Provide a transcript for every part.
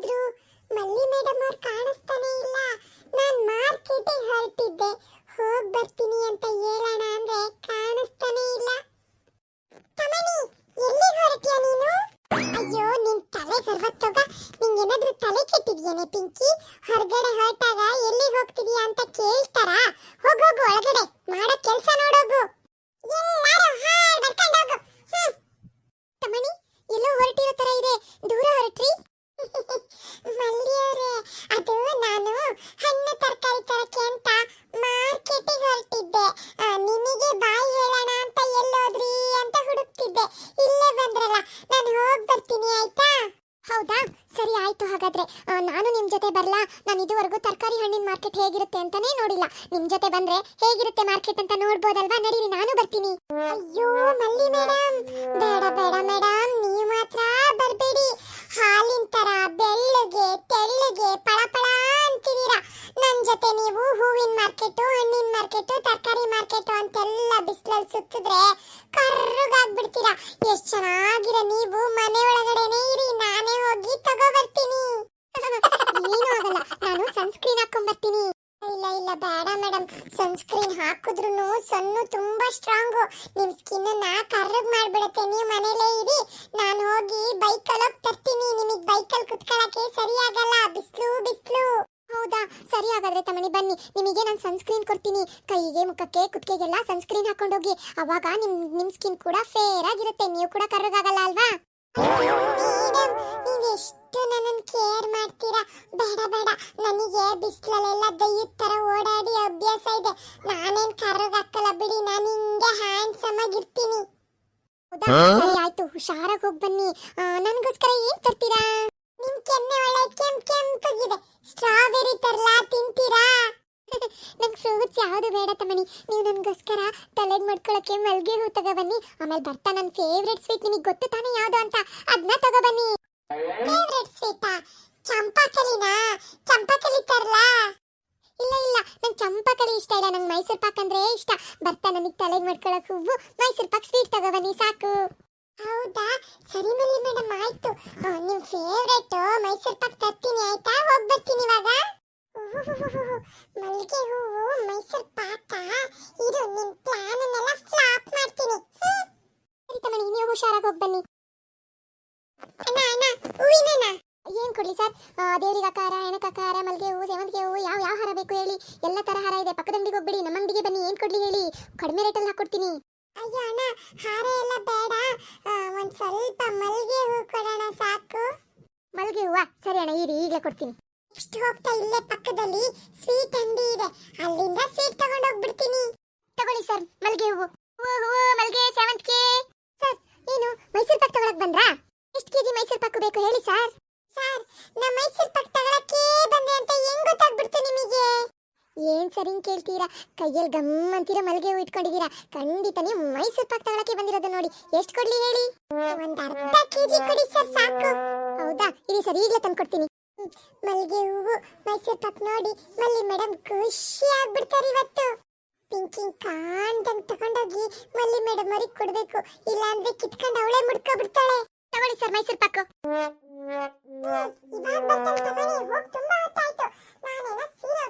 ಎಲ್ಲೋದ್ರು ಮಲ್ಲಿ ಮೇಡಮ್ ಅವ್ರು ಕಾಣಿಸ್ತಾನೆ ಇಲ್ಲ. ನಾನು ಮಾರ್ಕೆಟಿಗೆ ಹೊರಟಿದ್ದೆ. ಹೋಗ್ ಬರ್ತೀನಿ ಅಂತ ಹೇಳೋಣ ಅಂದ್ರೆ ಕಾಣಿಸ್ತಾನೆ ಇಲ್ಲ. ತಮಣಿ ಎಲ್ಲಿ ಹೊರಟಿಯ ನೀನು? ಅಯ್ಯೋ, ನಿನ್ ತಲೆ ಗರ್ವತ್ತೋಗ. ನಿಂಗೇನಾದ್ರೂ ತಲೆ ಕೆಟ್ಟಿದ್ಯೇನೆ ಪಿಂಕಿ? ಹೊರಗಡೆ ಹೊರಟಾಗ ಎಲ್ಲಿ ಹೋಗ್ತಿದ್ಯಾ ಅಂತ ಕೇಳ್ತಾರ ಹೋಗೋಗು ಒಳಗಡೆ ಮಾಡೋ ಕೆಲ್ಸ ನೋಡೋಗು ಎಲ್ಲಾರು ಹಾಯ್ ಬರ್ಕೊಂಡು ಹೋಗು ಹ್ಮ್. ತಮಣಿ ಎಲ್ಲೋ ಹೊರಟಿರೋ ತರ ಇದೆ ದೂರ ಹೊರಟ್ರಿ ಮಲ್ಲಿಯವರೇ ಅದು ನಾನು ಹಣ್ಣು ತರಕಾರಿ ತರಕ್ಕೆ ಅಂತ ಮಾರ್ಕೆಟಿಗೆ ಹೊರಟಿದ್ದೆ ಆ, ನಿಮಗೆ ಬಾಯಿ ಹೇಳೋಣ ಅಂತ ಎಲ್ಲೋದ್ರಿ ಅಂತ ಹುಡುಕ್ತಿದ್ದೆ ಇಲ್ಲೇ ಬಂದ್ರಲ್ಲ ನಾನು ಹೋಗಿ ಬರ್ತೀನಿ ಆಯ್ತಾ ಹೌದಾ ಸರಿ ಆಯ್ತು ಹಾಗಾದ್ರೆ ನಾನು ನಿಮ್ಮ ಜೊತೆ ಬರಲಾ? ನಾನು ಇದುವರೆಗೂ ತರಕಾರಿ ಹಣ್ಣಿನ ಮಾರ್ಕೆಟ್ ಹೇಗಿರುತ್ತೆ ಅಂತಾನೆ ನೋಡಿಲ್ಲ. ನಿಮ್ಮ ಜೊತೆ ಬಂದ್ರೆ ಹೇಗಿರುತ್ತೆ ಮಾರ್ಕೆಟ್ ಅಂತ ನೋಡ್ಬೋದಲ್ವಾ? ನಡೀರಿ, ನಾನು ಬರ್ತೀನಿ. ಅಯ್ಯೋ, ಮಲ್ಲಿ ಮೇಡಮ್ ಬೇಡ ಬೇಡ ಮೇಡಮ್ ನೀವು ಮಾತ್ರ ಬರಬೇಡಿ. ಹಾಲಿನ ತರ ಬೆಳ್ಳಗೆ, ತೆಳ್ಳಗೆ, ಪಳಪಳ ಅಂತಿದ್ದೀರಾ ನನ್ನ ಜೊತೆ ನೀವು ಹೂವಿನ ಮಾರ್ಕೆಟು ಹಣ್ಣಿನ ಮಾರ್ಕೆಟು ಅಂತೆಲ್ಲ ಬಿಸಿಲಲ್ಲಿ ಸುತ್ತಿದ್ರೆ ಕರ್ರಗಾಗ್ಬಿಡ್ತೀರಾ ಎಷ್ಟ್ ಚೆನ್ನಾಗಿರ ನೀವು ಮನೆ ಒಳಗಡೆನೆ ಇರಿ ನಾನೇ ಹೋಗಿ ತಗೋ ಬರ್ತೀನಿ ಏನೂ ಆಗಲ್ಲ ನಾನು ಸನ್ಸ್ಕ್ರೀನ್ ಹಾಕೊಂಡ್ ಬರ್ತೀನಿ ಇಲ್ಲ ಇಲ್ಲ, ಬೇಡ ಮೇಡಮ್ ಸನ್ಸ್ಕ್ರೀನ್ ಹಾಕಿದ್ರು ಸನ್ನು ತುಂಬಾ ಸ್ಟ್ರಾಂಗ್ ನಿಮ್ ಸ್ಕಿನ್ ಅನ್ನ ಕರ್ರಗ್ ಮಾಡ್ಬಿಡತ್ತೆ. ನೀವು ಮನೇಲೇ ಇರಿ. ನಾನು ಹೋಗಿ ಬೈಕ್ ಹೋಗಿ ತರ್ತೀನಿ. ನಿಮಗೆ ಬೈಕಲ್ಲಿ ಕುತ್ಕೊಳ್ಳಕ್ಕೆ ಸರಿ ಆಗಲ್ಲ ಬಿಸ್ಲು ಬಿಸ್ಲು. ಹೌದಾ? ಸರಿ ಹಾಗಾದ್ರೆ ತಮಣಿ ಬನ್ನಿ. ನಿಮಗೆ ನಾನು ಸನ್ಸ್ಕ್ರೀನ್ ಕೊಡ್ತೀನಿ. ಕೈಗೆ, ಮುಖಕ್ಕೆ, ಕುತ್ತಿಗೆಗೆಲ್ಲ ಸನ್ಸ್ಕ್ರೀನ್ ಹಾಕೊಂಡೋಗಿ. ಅವಾಗ ನಿಮ್ ನಿಮ್ ಸ್ಕಿನ್ ಕೂಡ ಫೇರ್ ಆಗಿರುತ್ತೆ. ನೀವು ಕೂಡ ಕರ್ರಗಾಗಲ್ಲ ಅಲ್ವಾ? ನೀವೆಷ್ಟು ನನ್ನನ್ನು ಕೇರ್ ಮಾಡ್ತೀರಾ? ಬೇಡ ಬೇಡ. ನನಗೆ ಬಿಸಿಲಲ್ಲೆಲ್ಲ ದಯ್ಯದ ತರ ಓಡಾಡಿ ಅಭ್ಯಾಸ ಇದೆ. ನಾನೇನ್ ಕರ್ರಗಾಕಲ್ಲ ಬಿಡಿ. ನಾನು ಹಿಂಗೆ ಹ್ಯಾಂಡ್ಸಮ್ ಆಗಿರ್ತೀನಿ. ಹೌದಾ? ಸರಿ ಆಯ್ತು. ಹುಷಾರಾಗಿ ಹೋಗ್ಬನ್ನಿ ನನ್ಗೋಸ್ಕರ ಏನ್ ತರ್ತೀರಾ? ನಿಮ್ಮ ಕೆನ್ನೆ ಒಳ್ಳೆ ಕೆಂಪ್ ಕೆಂಪಗಿದೆ ಸ್ಟ್ರಾಬೆರಿ ತರಲಾ ತಿಂತೀರಾ? ನಂಗೆ ಫ್ರೂಟ್ಸ್ ಯಾವುದು ಬೇಡ ತಮ್ಮನಿ. ನೀವು ನನಗೋಸ್ಕರ ತಲೆಗೆ ಮಾಡ್ಕೊಳಕ್ಕೆ ಮಲ್ಗೆ ಹೂ ತಗೊಬನ್ನಿ ಆಮೇಲೆ ಬರ್ತಾ ನನ್ನ ಫೇವ್ರೆಟ್ ಸ್ವೀಟ್ ನಿಮಗೆ ಗೊತ್ತು ತಾನೇ ಯಾವುದು ಅಂತ. ಅದನ್ನ ತಗೊಬನ್ನಿ ಫೇವ್ರೆಟ್ ಸ್ವೀಟಾ ಚಂಪಾಕಲಿನಾ? ಚಂಪಾಕಲಿ ತರಲ? ಇಲ್ಲ ಇಲ್ಲ. ನಂಗೆ ಚಂಪಾಕಲಿ ಇಷ್ಟ ಇಲ್ಲ. ನಂಗೆ ಮೈಸೂರು ಪಾಕ್ ಅಂದ್ರೆ ಇಷ್ಟ. ಬರ್ತಾ ನನಗೆ ತಲೆಗೆ ಮಾಡ್ಕೊಳಕ್ ಹೂವು, ಮೈಸೂರು ಪಾಕ್ ಸ್ವೀಟ್ ತಗೊಬನ್ನಿ ಸಾಕು. ಹೌದಾ? ಸರಿ ಮಲ್ಲಿ ಮೇಡಮ್ ಆಯ್ತು. ನಿಮ್ಮ ನಿಮ್ ಮೈಸೂರ್ ಪಾಕ್ ತರ್ತೀನಿ, ಆಯ್ತಾ? ಹೋಗ್ಬರ್ತೀನಿ ಇವಾಗ. ಮಲ್ಲಿಗೆ ಹೂವು ಮೈಸೂರು ಪಾಕ ಇದು ನಿಮ್ ಪ್ಲಾನ್ ಅನ್ನೆಲ್ಲ ಫ್ಲಾಪ್ ಮಾಡ್ತೀನಿ. ಸರಿ ತಮಣಿ ನೀವು ಹುಷಾರಾಗಿ ಹೋಗಿ ಬನ್ನಿ. ಅಣ್ಣ ಅಣ್ಣ ಹೂವಿನ ಏನ್ ಕೊಡ್ಲಿ ಸರ್? ದೇವರಿಗೆ ಅಕಾರ ಏನಕ್ಕೆ ಅಕಾರ ಮಲ್ಲಿಗೆ ಹೂವು ಸೇವಂತಿಗೆ ಹೂವು ಯಾವ ಯಾವ ಹಾರ ಬೇಕು ಹೇಳಿ. ಎಲ್ಲ ತರ ಹಾರ ಇದೆ. ಪಕ್ಕದ ಅಂಗಡಿಗೆ ಹೋಗ್ಬಿಡಿ. ನಮ್ಮ ಅಂಗಡಿಗೆ ಬನ್ನಿ. ಏನ್ ಕೊಡ್ಲಿ ಹೇಳಿ. ಕಡಿಮೆ ರೇಟಲ್ಲಿ ಹಾಕೊಡ್ತೀನಿ. ಅಯ್ಯೋ ಅಣ್ಣ ಹಾರ ಎಲ್ಲ ಬೇಡ. ಒಂದ್ ಸ್ವಲ್ಪ ಮಲ್ಲಿಗೆ ಹೂ ಕೊಡೋಣ ಸಾಕು. ಮಲ್ಲಿಗೆ ಹೂವ? ಸರಿ ಅಣ್ಣ ಇರಿ ಈಗಲೇ ಕೊಡ್ತೀನಿ. ನೆಕ್ಸ್ಟ್ ಹೋಗ್ತಾ ಇಲ್ಲೇ ಪಕ್ಕದಲ್ಲಿ ಸ್ವೀಟ್ ಅಂಗಡಿ ಇದೆ. ಅಲ್ಲಿಂದ ಸ್ವೀಟ್ ತಗೊಂಡು ಹೋಗ್ಬಿಡ್ತೀನಿ. ತಗೊಳ್ಳಿ ಸರ್, ಮಲ್ಗೆ ಹೂವು. ಹೂವು ಮಲ್ಲಿಗೆ ಸೇವಂತಿಗೆ ಸರ್, ಏನು, ಮೈಸೂರು ಪಾಕ್ ತಗೊಳಕ್ ಬಂದ್ರಾ? ಎಷ್ಟು ಕೆಜಿ ಮೈಸೂರು ಪಾಕ್ ಬೇಕು ಹೇಳಿ ಸರ್? ಸರ್, ನಾ ಮೈಸೂರು ಪಾಕ್ ತಗೊಳಕ್ಕೆ ಬಂದೆ ಅಂತ ಹೆಂಗ್ ಗೊತ್ತಾಗ್ಬಿಡ್ತು ನಿಮಗೆ? ಏನ್ ಸರ್ ಹಿಂಗ್ ಕೇಳ್ತೀರಾ? ಕೈಯಲ್ಲಿ ಗಮ್ ಅಂತೀರಾ ಮಲ್ಗೆ ಹೂ ಇಟ್ಕೊಂಡಿದ್ದೀರಾ? ಖಂಡಿತ ನೀವು ಮೈಸೂರು ಪಾಕ್ ತಗೊಳಕ್ಕೆ ಬಂದಿರೋದು ನೋಡಿ. ಎಷ್ಟು ಕೊಡ್ಲಿ ಹೇಳಿ? ಒಂದ್ ಅರ್ಧ ಕೆಜಿ ಕೊಡಿ ಸರ್, ಸಾಕು. ಹೌದಾ? ಇರಿ ಸರ್, ಈಗಲೇ ತಂದ್ಕೊಡ್ತೀನಿ. ಮಲ್ಲಿಗೆ ಹೂವು ಮೈಸೂರು ಪಾಕ್ ನೋಡಿ, ಮಲ್ಲಿ ಮೇಡಮ್ ಖುಷಿ ಆಗ್ಬಿಡ್ತಾರೆ ಇವತ್ತು ಪಿಂಕಿ ಕಾಣ್ದಂಗ್ ತಗೊಂಡೋಗಿ ಮಲ್ಲಿ ಮೇಡಮ್ ಅವ್ರಿಗೆ ಕೊಡ್ಬೇಕು. ಇಲ್ಲ ಅಂದ್ರೆ ಕಿತ್ಕೊಂಡು ಅವಳೇ ಮುಡ್ಕೊಬಿಡ್ತಾಳೆ. ತಗೊಳ್ಳಿ ಸರ್ ಮೈಸೂರು ಪಾಕು. ಇವಾಗ ತುಂಬಾ ಹೊತ್ತಾಯ್ತು. ನಾನೆಲ್ಲ ಸೀರೆ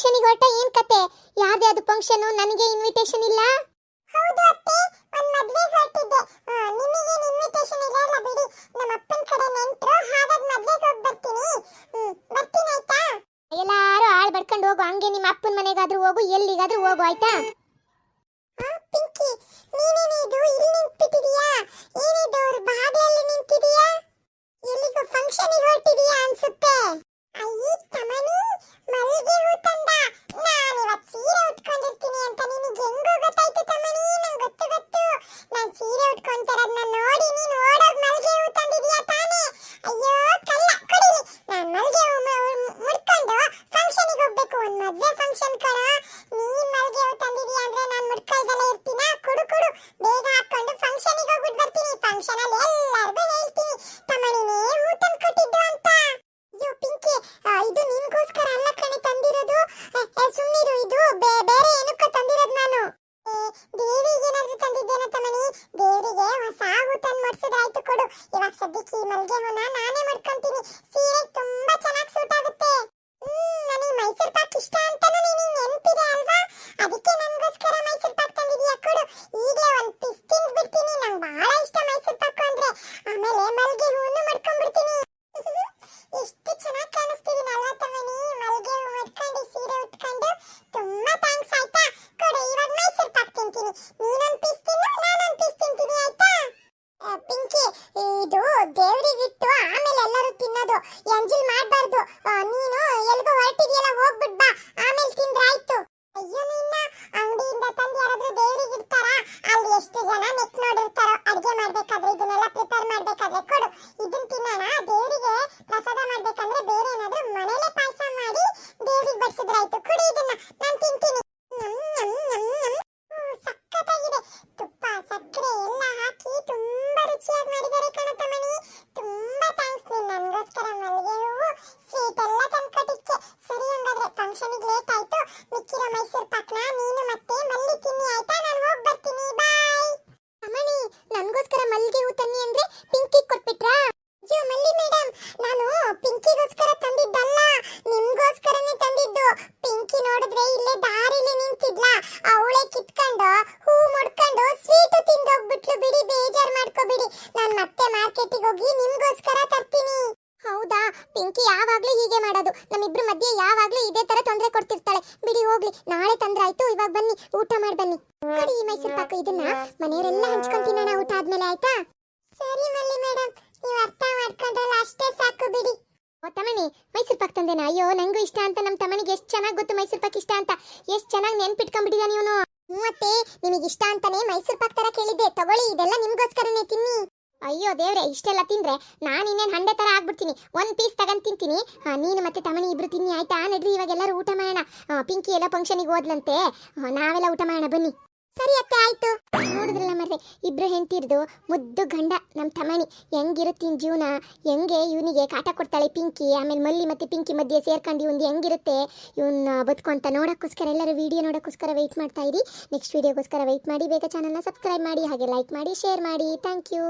ಫಂಕ್ಷನಿಗೆ ಹೊರಟ ಏನ್ ಕತೆ? ಯಾವ್ದು ಫಂಕ್ಷನ್ ನನಗೆ ಇನ್ವಿಟೇಷನ್ ಇಲ್ಲ? ಹೌದು ಅತ್ತೆ ಒಂದ್ ಮದ್ವೆಗೆ ಹೊರಟಿದ್ದೆ. ನಿಮಗೆ ಇನ್ವಿಟೇಷನ್ ಇಲ್ಲ ಅಲ್ಲ ಬಿಡಿ. ನಮ್ಮ ಅಪ್ಪನ ಕಡೆ ನೆಂಟ್ರು ಹಾಗಾಗಿ ಮದ್ವೆಗೆ ಹೋಗಿ ಬರ್ತೀನಿ. ಬರ್ತೀನಿ ಆಯ್ತಾ? ಎಲ್ಲಾರು ಆಳ್ ಬಡ್ಕೊಂಡು ಹೋಗು. ಹಂಗೆ ನಿಮ್ಮ ಅಪ್ಪನ ಮನೆಗಾದ್ರೂ ಹೋಗು ಎಲ್ಲಿಗಾದ್ರೂ ಹೋಗು ಆಯ್ತಾ? ಪಿಂಕಿ ನೀನೇನಿದು ಇಲ್ಲಿ ನಿಂತಿದ್ದೀಯಾ ಏನಿದು? ಅವ್ರ ಬಾಗಿಲಲ್ಲಿ ನಿಂತಿದೀಯಾ? ಎಲ್ಲಿಗೂ ಫಂಕ್ಷನಿಗೆ ಹೊರಟಿದೀಯಾ ಅನ್ಸುತ್ತೆ? ಅಯ್ಯ ತಮನಿ ಮಲ್ಲಿಗೆ ಹೂ ತಂದ ನಾನಿವತ್ ಸೀರೆ ಮೈಸೂರು ಪಾಕು ಇದನ್ನ ಮನೆಯವರೆಲ್ಲ ಹಂಚ್ಕೊಂಡು ಊಟ ಆದ್ಮೇಲೆ, ಆಯ್ತಾ? ಸರಿ ಮಲ್ಲಿ ಮೇಡಮ್ ನೀವು ಅರ್ಥ ಮಾಡ್ಕೊಂಡ್ರಲ್ಲ ಅಷ್ಟೇ ಸಾಕು ಬಿಡಿ. ಓ ತಮಣಿ ಮೈಸೂರು ಪಾಕ್ ತಂದೇನ? ಅಯ್ಯೋ, ನಂಗೂ ಇಷ್ಟ ಅಂತ ನಮ್ಮ ತಮಣಿಗೆ ಎಷ್ಟು ಚೆನ್ನಾಗಿ ಗೊತ್ತು ಮೈಸೂರು ಪಾಕ್ ಇಷ್ಟ ಅಂತ. ಎಷ್ಟು ಚೆನ್ನಾಗಿ ನೆನ್ಪಿಟ್ಕೊಂಡ್ಬಿಟ್ಟಿದ್ಯಾ ನೀವು ಮೂವತ್ತೆ ನಿಮಗೆ ಇಷ್ಟ ಅಂತಾನೆ ಮೈಸೂರು ಪಾಕ್ ತರ ಕೇಳಿದ್ದೆ. ತಗೊಳ್ಳಿ, ಇದೆಲ್ಲ ನಿಮಗೋಸ್ಕರನೇ ತಿನ್ನಿ. ಅಯ್ಯೋ, ದೇವ್ರೆ, ಇಷ್ಟೆಲ್ಲ ತಿಂದ್ರೆ ನಾನು ಇನ್ನೇನು ಹಂಡೆ ತರ ಆಗ್ಬಿಡ್ತೀನಿ. ಒಂದು ಪೀಸ್ ತಗೊಂಡು ತಿಂತೀನಿ. ನೀನು ಮತ್ತೆ ತಮಣಿ ಇಬ್ರು ತಿನ್ನಿ, ಆಯ್ತಾ? ನಡ್ರಿ, ಇವಾಗೆಲ್ಲರೂ ಊಟ ಮಾಡೋಣ. ಪಿಂಕಿ ಎಲ್ಲ ಫಂಕ್ಷನಿಗೆ ಹೋದ್ಲಂತೆ. ನಾವೆಲ್ಲ ಊಟ ಮಾಡೋಣ, ಬನ್ನಿ. ಸರಿ ಅತ್ತೆ, ಆಯ್ತು. ನೋಡಿದ್ರಲ್ಲ ಮರ್ರೆ, ಇಬ್ರು ಹೆಂಡತಿರ್ದು, ಮುದ್ದು ಗಂಡ ನಮ್ಮ ತಮಣಿ ಹೆಂಗಿರುತ್ತೀನಿ ಜೀವನ? ಹೆಂಗೆ ಇವನಿಗೆ ಕಾಟ ಕೊಡ್ತಾಳೆ ಪಿಂಕಿ? ಆಮೇಲೆ ಮಲ್ಲಿ ಮತ್ತೆ ಪಿಂಕಿ ಮಧ್ಯೆ ಸೇರ್ಕೊಂಡು ಇವ್ನು ಹೆಂಗಿರುತ್ತೆ? ಇವನ್ನ ಬದುಕೊಂತ ನೋಡೋಕ್ಕೋಸ್ಕರ ಎಲ್ಲರೂ ವಿಡಿಯೋ ನೋಡೋಕ್ಕೋಸ್ಕರ ವೆಯ್ಟ್ ಮಾಡ್ತಾ ಇರಿ. ನೆಕ್ಸ್ಟ್ ವಿಡಿಯೋಗೋಸ್ಕರ ವೆಯ್ಟ್ ಮಾಡಿ, ಬೇಗ ಚಾನಲ್ನ ಸಬ್ಸ್ಕ್ರೈಬ್ ಮಾಡಿ, ಹಾಗೆ ಲೈಕ್ ಮಾಡಿ ಶೇರ್ ಮಾಡಿ. Thank you